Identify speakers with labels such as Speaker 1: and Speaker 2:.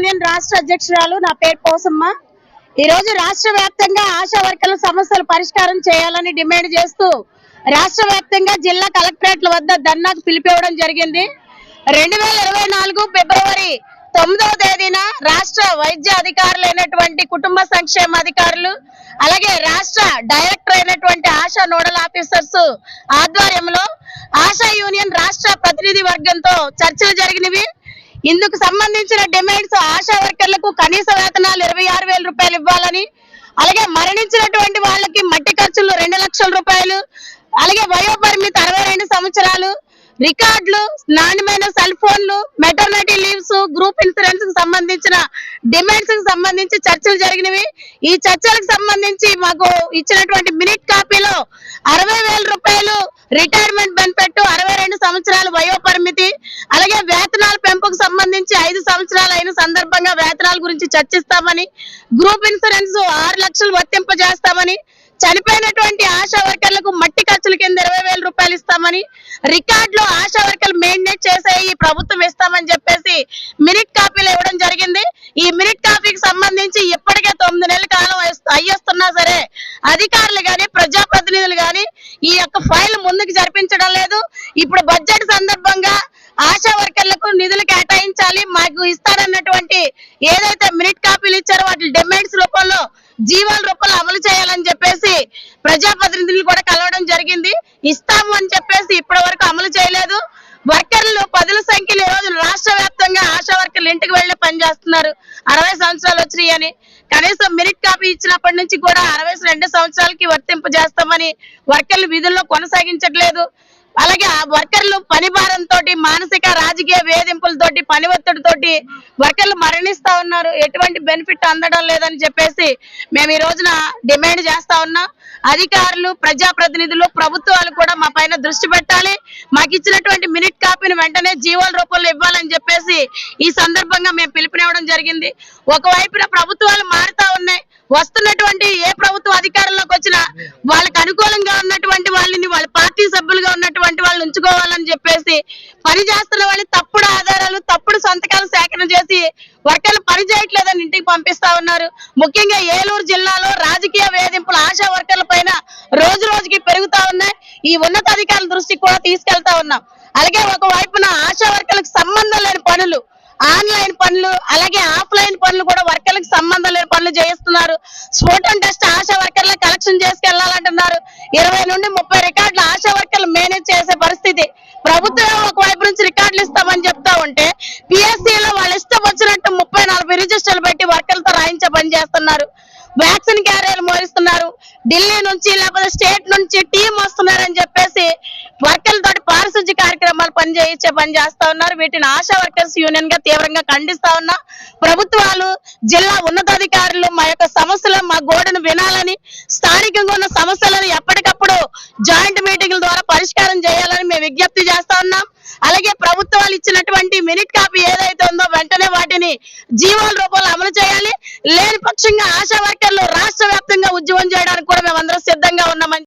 Speaker 1: Union రాష్ట్ర అధ్యక్షురాలు నా పేరు పోసమ్మ ఈ రోజు రాష్ట్ర వ్యాప్తంగా ఆశా వర్కర్ల సమస్యలు పరిష్కారం చేయాలని డిమాండ్ చేస్తూ రాష్ట్ర వ్యాప్తంగా జిల్లా కలెక్టరేట్ల వద్ద ధర్నాకు పిలిపివ్వడం జరిగింది. రెండు వేల ఇరవై నాలుగు ఫిబ్రవరి తొమ్మిదవ తేదీన రాష్ట్ర వైద్య అధికారులైనటువంటి కుటుంబ సంక్షేమ అధికారులు అలాగే రాష్ట్ర డైరెక్టర్ అయినటువంటి ఆశా నోడల్ ఆఫీసర్స్ ఆధ్వర్యంలో ఆశా యూనియన్ రాష్ట్ర ప్రతినిధి వర్గంతో చర్చలు జరిగినవి. ఇందుకు సంబంధించిన డిమాండ్స్ ఆశా వర్కర్లకు కనీస వేతనాలు ఇరవై ఆరు వేల రూపాయలు ఇవ్వాలని అలాగే మరణించినటువంటి వాళ్ళకి మట్టి ఖర్చులు రెండు లక్షల రూపాయలు అలాగే వయోపరిమితి అరవై రెండు సంవత్సరాలు రికార్డులు నాణ్యమైన సెల్ ఫోన్లు మెటర్నిటీ లీవ్స్ గ్రూప్ ఇన్సూరెన్స్కి సంబంధించిన డిమాండ్స్కి సంబంధించి చర్చలు జరిగినవి. ఈ చర్చలకు సంబంధించి మాకు ఇచ్చినటువంటి మినిట్ కాపీలో అరవై వేల రూపాయలు రిటైర్మెంట్ బెనిఫిట్ అరవై రెండు సంవత్సరాల వయో పరిమితి అలాగే వేతనాల పెంపుకు సంబంధించి ఐదు సంవత్సరాలు అయిన సందర్భంగా వేతనాల గురించి చర్చిస్తామని గ్రూప్ ఇన్సూరెన్స్ ఆరు లక్షలు వర్తింపజేస్తామని చనిపోయినటువంటి ఆశా వర్కర్లకు మట్టి ఖర్చుల కింద ఇరవై వేల రూపాయలు ఇస్తామని రికార్డ్లో ఆశా వర్కర్లు మెయింటైన్ చేసే ఈ ప్రభుత్వం ఇస్తామని చెప్పేసి మినిట్ కాపీలు ఇవ్వడం జరిగింది. ఈ మినిట్ కాపీకి సంబంధించి ఇప్పటికే తొమ్మిది నెలల కాలం అయ్యొస్- సరే అధికారులు గాని ప్రజాప్రతినిధులు గాని ఈ యొక్క ఫైల్ ముందుకు జరిపించడం లేదు. ఇప్పుడు బడ్జెట్ సందర్భంగా ఆశా వర్కర్లకు నిధులు కేటాయించాలి. మాకు ఇస్తారన్నటువంటి ఏదైతే మినిట్ కాపీలు ఇచ్చారో వాటి డిమాండ్స్ రూపంలో జీవాల రూపంలో అమలు చేయాలని చెప్పేసి ప్రజాప్రతినిధులు కూడా కలవడం జరిగింది. ఇస్తాము అని చెప్పేసి ఇప్పటి వరకు అమలు చేయలేదు. వర్కర్లు పదుల సంఖ్యలో ఈ రోజు రాష్ట్ర వ్యాప్తంగా ఆశా వర్కర్లు ఇంటికి వెళ్ళి పనిచేస్తున్నారు అరవై సంవత్సరాలు వచ్చినాయి అని. కనీసం మెరిట్ కాపీ ఇచ్చినప్పటి నుంచి కూడా అరవై రెండు సంవత్సరాలకి వర్తింపజేస్తామని వర్కర్లు విధుల్లో కొనసాగించట్లేదు. అలాగే ఆ వర్కర్లు పని భారంతో మానసిక రాజకీయ వేధింపులతోటి పని ఒత్తిడితోటి వర్కర్లు మరణిస్తా ఉన్నారు. ఎటువంటి బెనిఫిట్ అందడం లేదని చెప్పేసి మేము ఈ రోజున డిమాండ్ చేస్తా ఉన్నాం. అధికారులు ప్రజాప్రతినిధులు ప్రభుత్వాలు కూడా మా పైన దృష్టి పెట్టాలి. మాకు ఇచ్చినటువంటి మినిట్ కాపీని వెంటనే జీవోల రూపంలో ఇవ్వాలని చెప్పేసి ఈ సందర్భంగా మేము పిలుపునివ్వడం జరిగింది. ఒకవైపున ప్రభుత్వాలు మారుతా ఉన్నాయి. వస్తున్నటువంటి ఏ ప్రభుత్వ అధికారంలోకి వచ్చినా వాళ్ళకి అనుకూలంగా ఉన్నటువంటి వాళ్ళని వాళ్ళ సభ్యులుగా ఉన్నటువంటి వాళ్ళని ఉంచుకోవాలని చెప్పేసి పని చేస్తున్న వాళ్ళు తప్పుడు ఆధారాలు తప్పుడు సంతకాలు సేకరణ చేసి వర్కర్లు పని చేయట్లేదని ఇంటికి పంపిస్తా ఉన్నారు. ముఖ్యంగా ఏలూరు జిల్లాలో రాజకీయ వేధింపులు ఆశా వర్కర్ల పైన రోజు రోజుకి పెరుగుతా ఉన్నాయి. ఈ ఉన్నతాధికారుల దృష్టికి కూడా తీసుకెళ్తా ఉన్నాం. అలాగే ఒక వైపున ఆశా వర్కర్లకు సంబంధం లేని పనులు ఆన్లైన్ పనులు అలాగే ఆఫ్లైన్ పనులు కూడా వర్కర్లకు సంబంధం లేని పనులు చేయిస్తున్నారు. స్పోటన్ టెస్ట్ ఆశా వర్కర్ల కలెక్షన్ చేసుకెళ్ళాలంటున్నారు. ఇరవై నుండి ముప్పై రికార్డులు మేనేజ్ చేసే పరిస్థితి. ప్రభుత్వం ఒక వైపు నుంచి రికార్డులు ఇస్తామని చెప్తా ఉంటే పిఎస్సీలో లో వాళ్ళు ఇష్టం వచ్చినట్టు ముప్పై నలభై రిజిస్టర్లు పెట్టి వర్కర్లతో రాయించే పని చేస్తున్నారు. వ్యాక్సిన్ క్యారియర్లు మోరిస్తున్నారు ఢిల్లీ నుంచి లేకపోతే స్టేట్ నుంచి టీం వస్తున్నారని చెప్పేసి వర్కర్లతో పారిశుద్ధ్య కార్యక్రమాలు పని చేయించే పని చేస్తా ఉన్నారు. వీటిని ఆశా వర్కర్స్ యూనియన్గా తీవ్రంగా ఖండిస్తా ఉన్నా. ప్రభుత్వాలు జిల్లా ఉన్నతాధికారులు మా యొక్క సమస్యలు మా గోడను వినాలని స్థానికంగా ఉన్న సమస్యలను ఎప్పటికప్పుడు జాయింట్ మీటింగ్ పరిష్కారం చేయాలని మేము విజ్ఞప్తి చేస్తా ఉన్నాం. అలాగే ప్రభుత్వాలు ఇచ్చినటువంటి మినిట్ కాపీ ఏదైతే ఉందో వెంటనే వాటిని జీవోల రూపంలో అమలు చేయాలి. లేని పక్షంగా ఆశా వర్కర్లు రాష్ట్ర వ్యాప్తంగా ఉద్యమం చేయడానికి కూడా మేము అందరం సిద్ధంగా ఉన్నామని